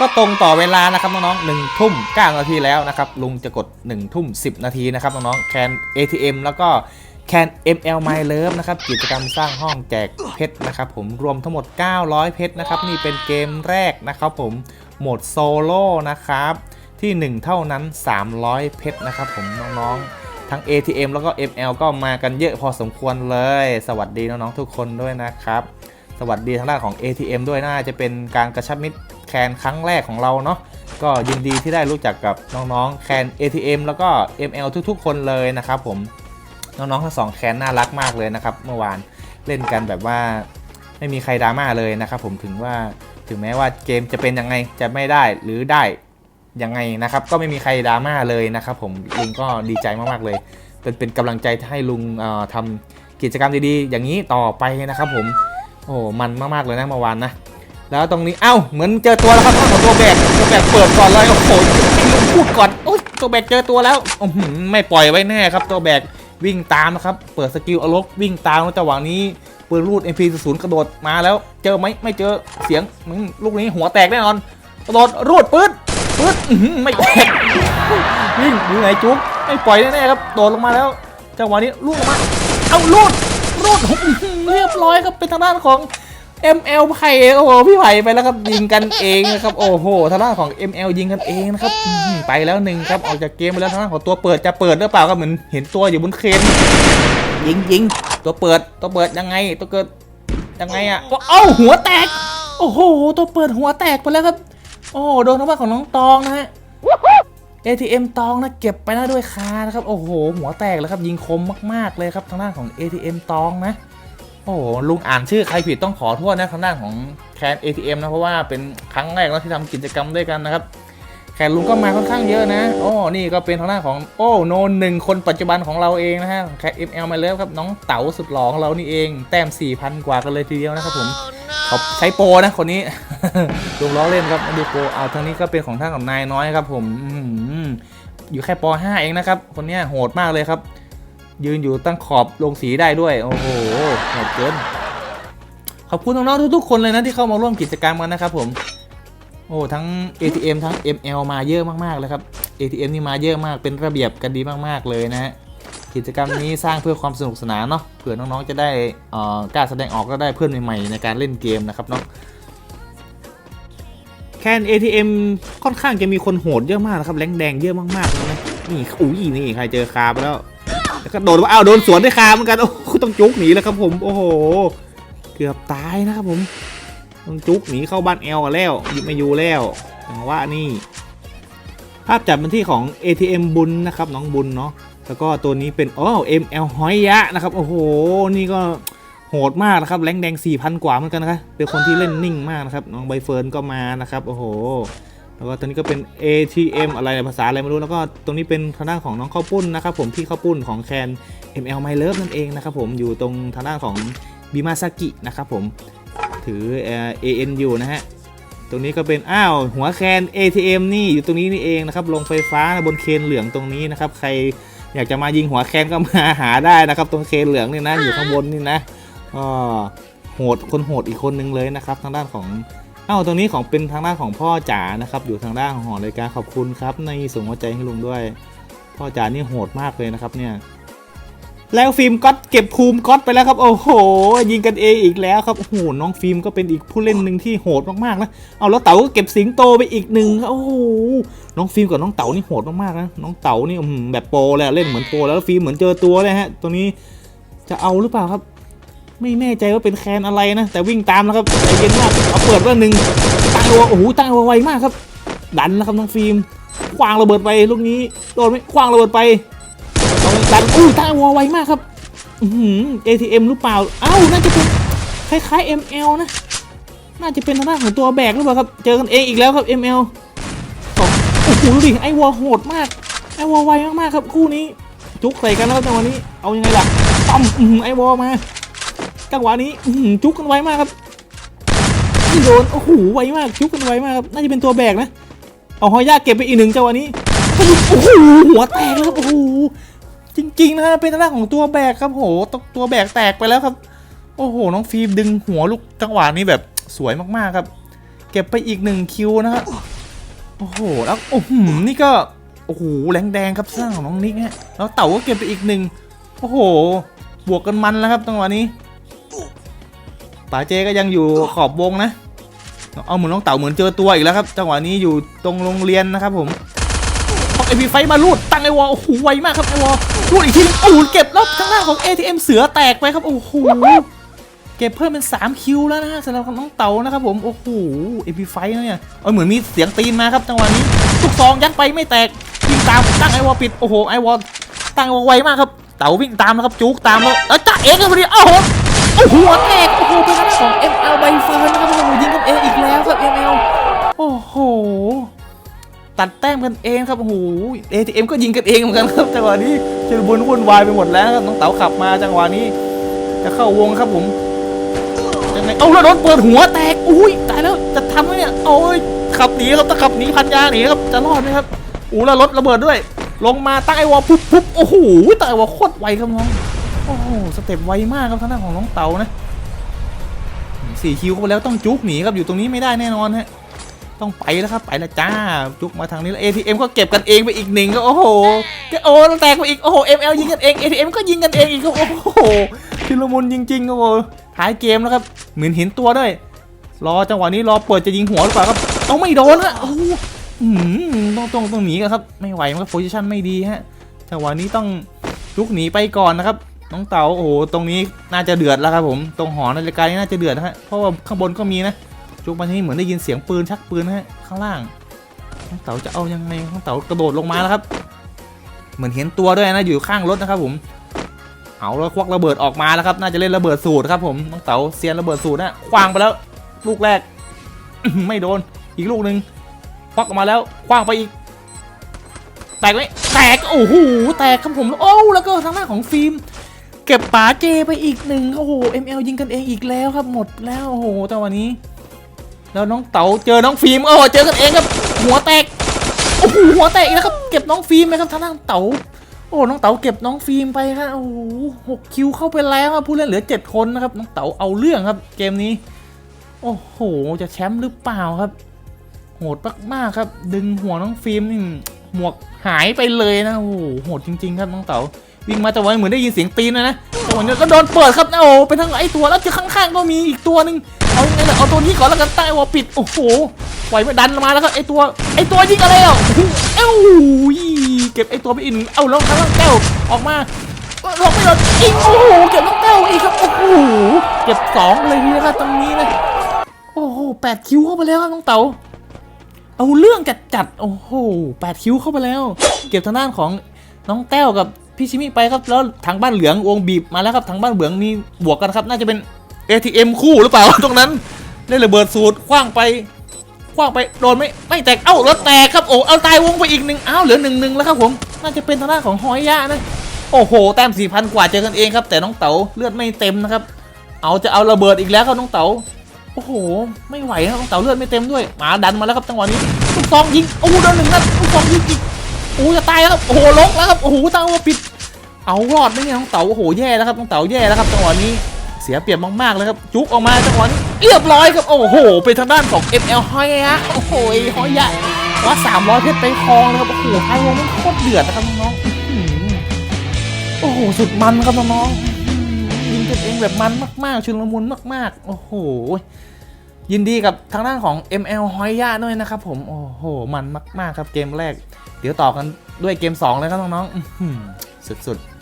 ก็ตรงต่อเวลานะครับน้องๆหนึ่งทุ่มเก้านาทีแล้วนะครับลุงจะกด1นึ่ทุ่มสินาทีนะครับน้องๆแคน ATM แล้วก็แคน ML My Love นะครับกิจกรรมสร้างห้องแจกเพชรนะครับผมรวมทั้งหมด 900 เพชรนะครับนี่เป็นเกมแรกนะครับผมโหมดโซโล่นะครับที่ 1 เท่านั้น 300 เพชรนะครับผมน้องๆ ทั้ง ATM แล้วก็ ML ก็มากันเยอะพอสมควรเลย สวัสดีน้องๆทุกคนด้วยนะครับ สวัสดีทางด้านของ ATM ด้วยน่าจะเป็นการกระชับมิตร แคนครั้งแรกของเราเนาะก็ยินดีที่ได้รู้จักกับน้องๆแคน ATM แล้วก็ ML ทุกๆ คนเลยนะครับผมน้องๆทั้งสองแคนน่ารักมากเลยนะครับเมื่อวานเล่นกันแบบว่าไม่มีใครดราม่าเลยนะครับผมถึงว่าถึงแม้ว่าเกมจะเป็นยังไงจะไม่ได้หรือได้ยังไงนะครับ ก็ไม่มีใครดราม่าเลยนะครับผมลุงก็ดีใจมากๆเลย เป็นเป็นกำลังใจให้ลุงเอ่อทำกิจกรรมดีๆ อย่างนี้ต่อไปนะครับผมโอ้โหมันมากๆเลยนะเมื่อวานนะ แล้วตรงนี้ เอ้า เหมือนเจอตัวแล้วครับของตัวแบกตัวแบกเปิดก่อนเลยโอ้โหลุงพูดก่อนโอ้ยตัวแบกเจอตัวแล้วอไม่ปล่อยไว้แน่ครับ ตัวแบกวิ่งตามนะครับ เปิดสกิลอลกวิ่งตามแล้วจังหวะนี้ปืนรูด MP00 กระโดดมาแล้ว เจอไหมไม่เจอเสียงมึงลูกนี้หัวแตกแน่นอน กระโดดรูดปืนปืนอื้อหือไม่แตกวิ่งอยู่ไหนจุ๊บไม่ปล่อยแน่ๆครับโดดลงมาแล้วจังหวะนี้ลูดลงมา เอาลูดลูดเรียบร้อยครับเป็นทางด้านของ ML ไผ่โอ้โหพี่ไผ่ไปแล้วครับยิงกันเองนะครับโอ้โหทางด้านของ ML ยิงกันเองนะครับอื้อหือไปแล้วหนึ่งครับออกจากเกมไปแล้วทางด้านของตัวเปิดจะเปิดหรือเปล่าครับเหมือนเห็นตัวอยู่บนเครนยิงยิงตัวเปิดตัวเปิดยังไงตัวเกิดยังไงอะเอ้าหัวแตก โอ้โหตัวเปิดหัวแตกไปแล้วครับ โอ้โหโดนทางด้านของน้องตองนะฮะ ATM ตองนะเก็บไปแล้วด้วยคานะครับโอ้โหหัวแตกเลยครับยิงคมมากๆเลยครับทางด้านของ ATM ตองนะ โอ้โหลุงอ่านชื่อใครผิดต้องขอโทษนะทางด้านของแคน ATM นะเพราะว่าเป็นครั้งแรกแล้วที่ทำกิจกรรมด้วยกันนะครับแคนลุงก็มาค่อนข้างเยอะนะ โอ้ นี่ก็เป็นทางด้านของ โอ้โนหนึ่งคนปัจจุบันของเราเองนะฮะแคน ML มาเลยครับ น้องเต๋าสุดหล่อของเรานี่เอง แต้ม 4,000 กว่ากันเลยทีเดียวนะครับผมเขาใช้โปรนะคนนี้ ลุงล้อเล่นครับไม่ดูโปรเอาทางนี้ก็เป็นของท่านของนายน้อยครับผมอื้อหืออยู่แค่ป .5 เองนะครับ คนเนี้ยโหดมากเลยครับ ยืนอยู่ตั้งขอบลงสีได้ด้วย โอ้โหโหดเกินขอบคุณน้องๆทุกๆคนเลยนะที่เข้ามาร่วมกิจกรรมกันนะครับผม โอ้ทั้ง ATM ทั้ง ML มาเยอะมากๆเลยครับ ATM นี่มาเยอะมากเป็นระเบียบกันดีมากๆเลยนะฮะกิจกรรมนี้สร้างเพื่อความสนุกสนานเนาะเผื่อน้องๆจะได้เอ่อกล้าแสดงออกก็ได้เพื่อนใหม่ๆในการเล่นเกมนะครับเนาะแคน ATM ค่อนข้างจะมีคนโหดเยอะมากนะครับแรงแดงเยอะมากๆเลยนะนี่อุ้ยนี่ใครเจอคาไปแล้ว แล้วก็โดนว่าอ้าวโดนสวนด้วยคาเหมือนกันโอ้ต้องจุกหนีแล้วครับผมโอ้โห เกือบตายนะครับผมต้องจุกหนีเข้าบ้านแอลกันแล้วหยิบไม่อยู่แล้วอย่างว่านี่ ภาพจับเป็นที่ของ ATM บุญนะครับน้องบุญเนาะแล้วก็ตัวนี้เป็นอ๋อ ML หอยยะนะครับโอ้โหนี่ก็โหดมากนะครับแรงแดง4,000 กว่าเหมือนกันนะครับเป็นคนที่เล่นนิ่งมากนะครับน้องใบเฟิร์นก็มานะครับโอ้โห แล้วก็ตัวนี้ก็เป็น ATM อะไรภาษาอะไรไม่รู้แล้วก็ตรงนี้เป็นทางด้านของน้องข้าวปุ้นนะครับผมพี่ข้าวปุ้นของแคน ML My Love นั่นเองนะครับผมอยู่ตรงทางด้านของบิมาซากินะครับผมถือเอ่อ AN อยู่นะฮะตรงนี้ก็เป็นอ้าวหัวแคน ATM นี่อยู่ตรงนี้นี่เองนะครับลงไฟฟ้าบนเคนเหลืองตรงนี้นะครับใครอยากจะมายิงหัวแคนก็มาหาได้นะครับตรงเคนเหลืองนี่นะอยู่ข้างบนนี่นะก็โหดคนโหดอีกคนนึงเลยนะครับทางด้านของ เอ้าตรงนี้ของเป็นทางด้านของพ่อจ๋านะครับ อยู่ทางด้านของหอรายการขอบคุณครับในส่งหัวใจให้ลุงด้วย พ่อจ๋านี่โหดมากเลยนะครับเนี่ยแล้วฟิล์มก็เก็บภูมิก็ไปแล้วครับโอ้โห ยิงกันเองอีกแล้วครับโอ้โหน้องฟิล์มก็เป็นอีกผู้เล่นหนึ่งที่โหดมากๆนะเอาแล้วเต๋าก็เก็บสิงโตไปอีกหนึ่งครับโอ้โหน้องฟิล์มกับน้องเต๋านี่โหดมากๆนะน้องเต๋านี่แบบโปรเลยอะเล่นเหมือนโปรแล้วฟิล์มเหมือนเจอตัวเลยฮะตัวนี้จะเอาหรือเปล่าครับ ไม่แน่ใจว่าเป็นแคนอะไรนะ แต่วิ่งตามนะครับใจเย็นมากเอาเปิดว่าหนึ่งตั้งตัวโอ้โหตั้งตัวไวมากครับ ดันนะครับน้องฟิล์มควางระเบิดไปลูกนี้โดนไหมควางระเบิดไปเอาดันอุ้ตั้งตัวไวมากครับอือหือ ATM หรือเปล่าเอ้าน่าจะเป็นคล้ายๆ ML นะ น่าจะเป็นทางด้านของตัวแบกหรือเปล่าครับ เจอกันเองอีกแล้วครับ ML สองโอ้โหดูดิไอวอลโหดมากไอวอลไวมากๆครับคู่นี้ จุกใส่กันแล้วจังหวะนี้ เอายังไงล่ะต้อมไอวอลมา จังหวะนี้จุกกันไวมากครับนี่โดนโอ้โหไวมากจุกกันไวมากครับน่าจะเป็นตัวแบกนะเอาหอยาเก็บไปอีกหนึ่งจังหวะนี้โอ้โหหัวแตกแล้วครับโอ้โหจริงๆนะเป็นทางด้าของตัวแบกครับโอ้โหตัวตัวแบกแตกไปแล้วครับ โอ้โห น้องฟิล์มดึงหัวลูกจังหวะนี้แบบสวยมากๆครับ เก็บไปอีกหนึ่งคิวนะครับโอ้โหแล้วโอ้โหนี่ก็โอ้โหแรงแดงครับสร้างของน้องนิกฮะแล้วเต่าก็เก็บไปอีกหนึ่งโอ้โห บวกกันมันแล้วครับจังหวะนี้ ป๋าเจก็ยังอยู่ขอบวงนะเอาเหมือนน้องเต่าเหมือนเจอตัวอีกแล้วครับจังหวะนี้อยู่ตรงโรงเรียนนะครับผมเอาไอพีไฟมาลูดตั้งไอวอลโอ้โหไวมากครับไอวอลลูดอีกทีนึงโอ้โหเก็บแล้วทางหน้านของ ATM เสือแตกไปครับโอ้โหเก็บเพิ่มเป็น 3 คิวแล้วนะฮะสำหรับน้องเต๋านะครับผมโอ้โหเอพีไฟนะเนี่ยเออเหมือนมีเสียงตีนมาครับจังหวะนี้ทุกซองยัดไปไม่แตกวิ่งตามตั้งไอวอลปิดโอ้โหไอวอลตั้งไอวอลไวมากครับเต๋าวิ่งตามนะครับจุกตามแล้วแล้วจ่าเองกันพอดีโอ้โห โอ้โหหัวแตกโอ้โหเป็นทางด้านของ ML ใบเฟิร์นนะครับโอ้โหยิงกันเองอีกแล้วครับ ML โอ้โหตัดแต้มกันเองครับโอ้โห ATM ก็ยิงกันเองเหมือนกันครับจังหวะนี้ชุลมุนวุ่นวายไปหมดแล้วครับน้องเต๋าขับมาจังหวะนี้ จะเข้าวงครับผมยังไงเอาแล้วโดนเปิดหัวแตกอุ้ยตายแล้วจะทันไหมเนี่ยโอ้ยขับหนีครับถ้าขับหนีพันยาหนีครับจะรอดไหมครับอู้แล้วรถระเบิดด้วย ลงมาตั้งไอวอลปุ๊บปุ๊บโอ้โหตั้งไอวอลโคตรไวครับน้อง โอ้โหสเต็ปไวมากครับทางด้านของน้องเต๋านะสี่คิวเข้าไปแล้วต้องจุกหนีครับอยู่ตรงนี้ไม่ได้แน่นอนฮะต้องไปแล้วครับไปล้วจ้าจุกมาทางนี้แล้ว ATM ก็เก็บกันเองไปอีกหนึ่งก็โอ้โหก็โอ้แตกไปอีกโอ้โห ML ยิงกันเอง ATM ก็ยิงกันเองอีกครับโอ้โหชุลมุนจริงๆครับโอ้โหท้ายเกมแล้วครับเหมือนเห็นตัวด้วยรอจังหวะนี้รอเปิดจะยิงหัวหรือเปล่าครับต้องไม่โดนฮะโอ้โหต้องต้องต้องหนีกันครับ ไม่ไหวมันก็โพซิชันไม่ดีฮะจังหวะนี้ต้องลุกหนีไปก่อนนะครับ น้องเต๋าโอ้โหตรงนี้น่าจะเดือดแล้วครับผมตรงหอนาฬิกานี่น่าจะเดือดนะฮะเพราะว่าข้างบนก็มีนะจุกมาที่นี่เหมือนได้ยินเสียงปืนชักปืนนะฮะข้างล่างน้องเต๋าจะเอายังไงน้องเต๋ากระโดดลงมาแล้วครับ เหมือนเห็นตัวด้วยนะอยู่ข้างรถนะครับผมเอาแล้วควักระเบิดออกมาแล้วครับน่าจะเล่นระเบิดสูตรครับผมน้องเต๋าเซียนระเบิดสูตรนะคว้างไปแล้ว ลูกแรก ไม่โดนอีกลูกหนึ่งควักออกมาแล้วคว้างไปอีก แตกไหมแตกโอ้โหแตกครับผมโอ้แล้วก็ทางหน้านของฟิล์ม เก็บป๋าเจไปอีกหนึ่งโอ้โห ML ยิงกันเองอีกแล้วครับหมดแล้วโอ้โหจังหวะนี้ แล้วน้องเต๋าเจอน้องฟิล์มโอ้เจอกันเองครับหัวแตกโอ้โหหัวแตกอีกแล้วครับเก็บน้องฟิล์มไหมครับทางด้านเต๋าโอ้น้องเต๋าเก็บน้องฟิล์มไปครับโอ้โหหกคิวเข้าไปแล้วครับผู้เล่นเหลือเจ็ดคนนะครับน้องเต๋าเอาเรื่องครับ เกมนี้ โอ้โหจะแชมป์หรือเปล่าครับ โหดมากๆครับ ดึงหัวน้องฟิล์มนี่หมวกหายไปเลยนะโอ้โหโหดจริง ๆ ครับน้องเต๋า วิ่งมาจังหวะนี้เหมือนได้ยินเสียงตีนเลยนะจังหวะนี้ก็โดนเปิดครับนะโอ้เป็นทั้งไอตัวแล้วเจอข้างๆก็มีอีกตัวหนึ่งเอาไงล่ะเอาตัวนี้ก่อนแล้วกันใต้วอปิดโอ้โหปล่อยไม่ดันมาแล้วครับไอตัวไอตัวยิงอะไรอะโอ้โหเอ้าเก็บไอตัวไปอีกหนึ่งเอ้าแล้วข้างล่างแก้วออกมาลงไม่โดนอีกโอ้โหเก็บลูกแก้วอีกครับโอ้โหเก็บสองเลยทีนะครับตรงนี้นะโอ้โหแปดคิวเข้าไปแล้วครับน้องเต๋าเอาเรื่องจัดจัดโอ้โหแปดคิวเข้าไปแล้ว เก็บทางด้านของน้องแต้วกับ พี่ชิมิไปครับแล้วทางบ้านเหลืองวงบีบมาแล้วครับทางบ้านเหลืองมีบวกกันครับ น่าจะเป็น ATM คู่หรือเปล่าตรงนั้นได้ระเบิดสูตรคว้างไปคว้างไปโดนไม่ไม่แตกเอ้ารถแตกครับโอ้เอาตายวงไปอีกหนึ่งอ้าวเหลือหนึ่งหนึ่งแล้วครับผมน่าจะเป็นทางด้านของฮอยยะนะโอ้โหแต้มสี่พันกว่าเจอกันเองครับ แต่น้องเต๋าเลือดไม่เต็มนะครับ เอาจะเอาระเบิดอีกแล้วครับน้องเต๋าโอ้โห ไม่ไหวครับน้องเต๋าเลือดไม่เต็มด้วยหมาดันมาแล้วครับจังหวะนี้ลูกซองยิงโอ้โหโดนหนึ่งนัดลูกซองยิงอีก โอ้จะตายแล้วครับโอ้โหลงแล้วครับโอ้โหตั้งว่าปิด เอารอดไหมเนี่ยน้องเต๋าโอ้โหแย่แล้วครับน้องเต๋าแย่แล้วครับจังหวะนี้เสียเปรียบมากๆเลยครับจุกออกมาจังหวะนี้เรียบร้อยครับโอ้โหเป็นทางด้านของ ML ฮอยะโอ้โหฮอยะว่า300เพชรไปครองเลยครับโอ้โหไฮวงมันโคตรเดือดนะครับน้องโอ้โหสุดมันครับน้องยิงกันเองแบบมันมากๆชุละมุนมากๆ โอ้โห ยินดีกับทางด้านของ ML ฮอยะด้วยนะครับผม โอ้โห มันมาก ๆ ครับเกมแรก เดี๋ยวต่อกันด้วยเกม 2 เลยครับน้องๆสุด ๆ